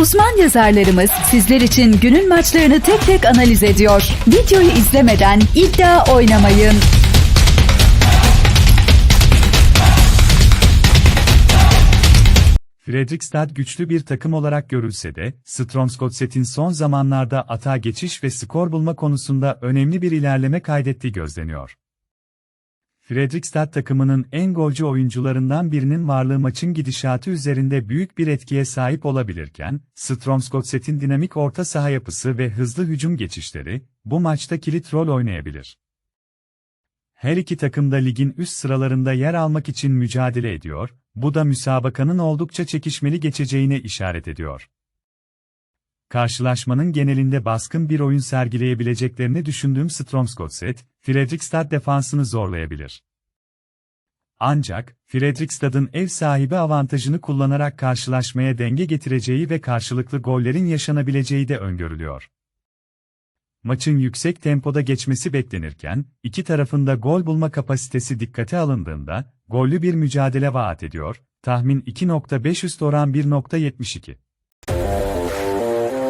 Uzman yazarlarımız sizler için günün maçlarını tek tek analiz ediyor. Videoyu izlemeden iddia oynamayın. Fredrikstad güçlü bir takım olarak görülse de, Strømsgodset'in son zamanlarda atağa geçiş ve skor bulma konusunda önemli bir ilerleme kaydettiği gözleniyor. Fredrikstad takımının en golcü oyuncularından birinin varlığı maçın gidişatı üzerinde büyük bir etkiye sahip olabilirken, Strømsgodset'in dinamik orta saha yapısı ve hızlı hücum geçişleri, bu maçta kilit rol oynayabilir. Her iki takım da ligin üst sıralarında yer almak için mücadele ediyor, bu da müsabakanın oldukça çekişmeli geçeceğine işaret ediyor. Karşılaşmanın genelinde baskın bir oyun sergileyebileceklerini düşündüğüm Strømsgodset, Fredrikstad defansını zorlayabilir. Ancak, Fredrikstad'ın ev sahibi avantajını kullanarak karşılaşmaya denge getireceği ve karşılıklı gollerin yaşanabileceği de öngörülüyor. Maçın yüksek tempoda geçmesi beklenirken, iki tarafında gol bulma kapasitesi dikkate alındığında, gollü bir mücadele vaat ediyor, tahmin 2.5 üst oran 1.72.